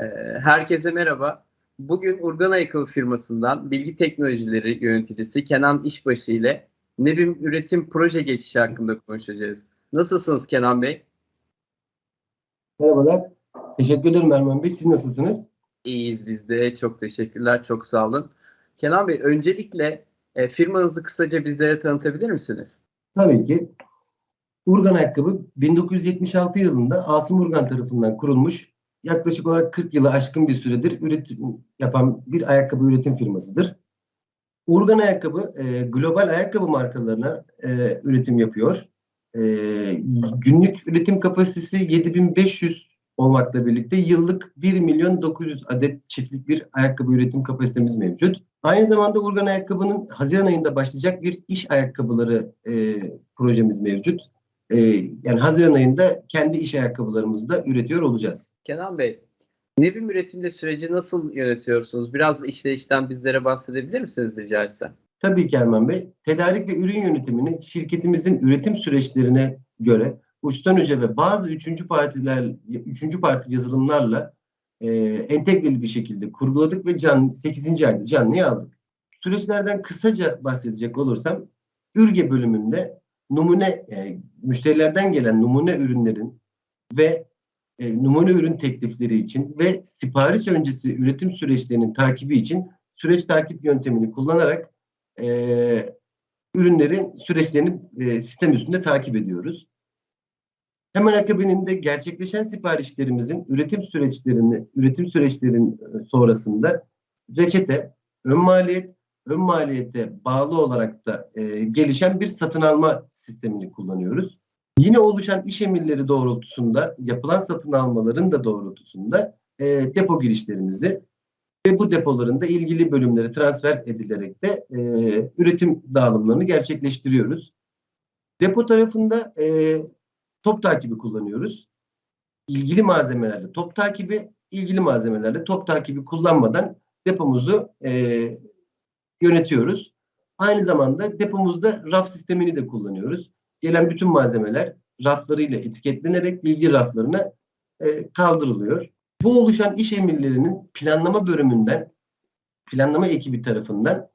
Ee, Herkese merhaba. Bugün Urgan Ayakkabı firmasından bilgi teknolojileri yöneticisi Kenan İşbaşı ile Nebim Üretim Proje Geçişi hakkında konuşacağız. Nasılsınız Kenan Bey? Merhabalar. Teşekkür ederim Erman Bey. Siz nasılsınız? İyiyiz biz de. Çok teşekkürler. Çok sağ olun. Kenan Bey öncelikle e, firmanızı kısaca bizlere tanıtabilir misiniz? Tabii ki. Urgan Ayakkabı 1976 yılında Asım Urgan tarafından kurulmuş yaklaşık olarak 40 yılı aşkın bir süredir üretim yapan bir ayakkabı üretim firmasıdır. Urgan Ayakkabı e, global ayakkabı markalarına e, üretim yapıyor. E, günlük üretim kapasitesi 7500 olmakla birlikte yıllık 1 milyon 900 adet çiftlik bir ayakkabı üretim kapasitemiz mevcut. Aynı zamanda Urgan Ayakkabı'nın Haziran ayında başlayacak bir iş ayakkabıları e, projemiz mevcut. E, yani Haziran ayında kendi iş ayakkabılarımızı da üretiyor olacağız. Kenan Bey, Nebim üretimde süreci nasıl yönetiyorsunuz? Biraz işleyişten bizlere bahsedebilir misiniz rica etsem? Tabii ki Erman Bey. Tedarik ve ürün yönetimini şirketimizin üretim süreçlerine göre uçtan uca ve bazı üçüncü partiler, üçüncü parti yazılımlarla e, entegreli bir şekilde kurguladık ve can, 8. ayda canlıya aldık. Süreçlerden kısaca bahsedecek olursam Ürge bölümünde numune e, müşterilerden gelen numune ürünlerin ve e, numune ürün teklifleri için ve sipariş öncesi üretim süreçlerinin takibi için süreç takip yöntemini kullanarak e, ürünlerin süreçlerini e, sistem üstünde takip ediyoruz. Hemen akabininde gerçekleşen siparişlerimizin üretim süreçlerini, üretim süreçlerin sonrasında reçete, ön maliyet, ön maliyete bağlı olarak da e, gelişen bir satın alma sistemini kullanıyoruz. Yine oluşan iş emirleri doğrultusunda, yapılan satın almaların da doğrultusunda e, depo girişlerimizi ve bu depoların da ilgili bölümlere transfer edilerek de e, üretim dağılımlarını gerçekleştiriyoruz. Depo tarafında e, top takibi kullanıyoruz. İlgili malzemelerle top takibi, ilgili malzemelerle top takibi kullanmadan depomuzu e, yönetiyoruz. Aynı zamanda depomuzda raf sistemini de kullanıyoruz. Gelen bütün malzemeler raflarıyla etiketlenerek ilgili raflarına e, kaldırılıyor. Bu oluşan iş emirlerinin planlama bölümünden, planlama ekibi tarafından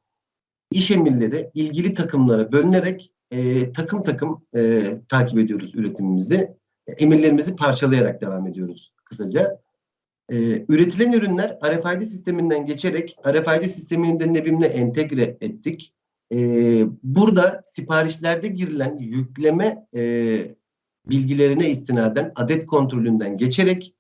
iş emirleri ilgili takımlara bölünerek e, takım takım e, takip ediyoruz üretimimizi. Emirlerimizi parçalayarak devam ediyoruz kısaca. E, üretilen ürünler RFID sisteminden geçerek RFID sistemini de Nebim'le entegre ettik. E, burada siparişlerde girilen yükleme e, bilgilerine istinaden adet kontrolünden geçerek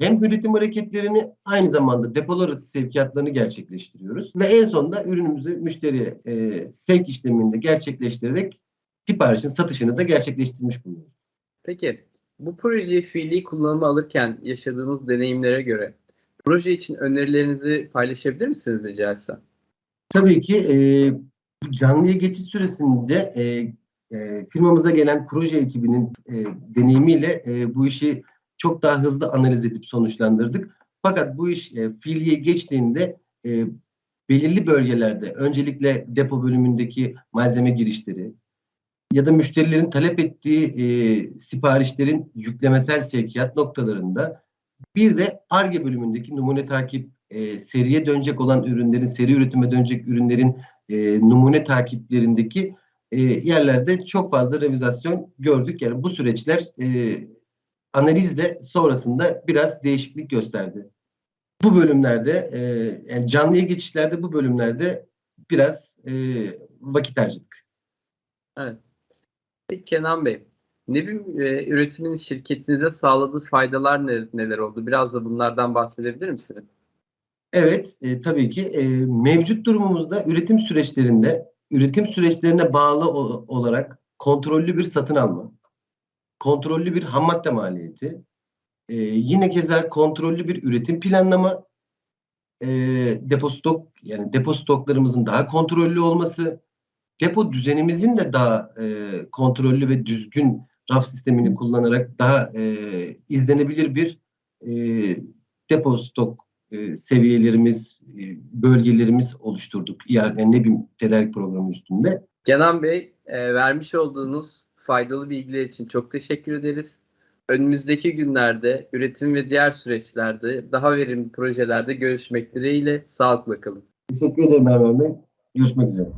hem üretim hareketlerini aynı zamanda depolar arası sevkiyatlarını gerçekleştiriyoruz. Ve en sonunda ürünümüzü müşteriye e, sevk işlemini de gerçekleştirerek siparişin satışını da gerçekleştirmiş bulunuyoruz. Peki, bu projeyi fiili kullanıma alırken yaşadığınız deneyimlere göre proje için önerilerinizi paylaşabilir misiniz rica etsem? Tabii ki e, canlıya geçiş süresinde e, e, firmamıza gelen proje ekibinin e, deneyimiyle e, bu işi çok daha hızlı analiz edip sonuçlandırdık. Fakat bu iş e, fiiliye geçtiğinde e, belirli bölgelerde öncelikle depo bölümündeki malzeme girişleri ya da müşterilerin talep ettiği e, siparişlerin yüklemesel sevkiyat noktalarında bir de ARGE bölümündeki numune takip e, seriye dönecek olan ürünlerin, seri üretime dönecek ürünlerin e, numune takiplerindeki e, yerlerde çok fazla revizasyon gördük. Yani bu süreçler e, analizle sonrasında biraz değişiklik gösterdi. Bu bölümlerde e, yani canlıya geçişlerde bu bölümlerde biraz e, vakit harcadık. Evet. Peki Kenan Bey, Nebim e, üretimin şirketinize sağladığı faydalar ne, neler oldu? Biraz da bunlardan bahsedebilir misiniz? Evet, e, tabii ki e, mevcut durumumuzda üretim süreçlerinde üretim süreçlerine bağlı o, olarak kontrollü bir satın alma, kontrollü bir ham madde maliyeti, e, yine keza kontrollü bir üretim planlama, e, depo stok yani depo stoklarımızın daha kontrollü olması, depo düzenimizin de daha e, kontrollü ve düzgün raf sistemini kullanarak daha e, izlenebilir bir e, depo stok e, seviyelerimiz, e, bölgelerimiz oluşturduk. Yani ne bileyim tedarik programı üstünde. Kenan Bey, e, vermiş olduğunuz faydalı bilgiler için çok teşekkür ederiz. Önümüzdeki günlerde üretim ve diğer süreçlerde daha verimli projelerde görüşmek dileğiyle sağlıkla kalın. Teşekkür ederim Erman Bey. Görüşmek üzere.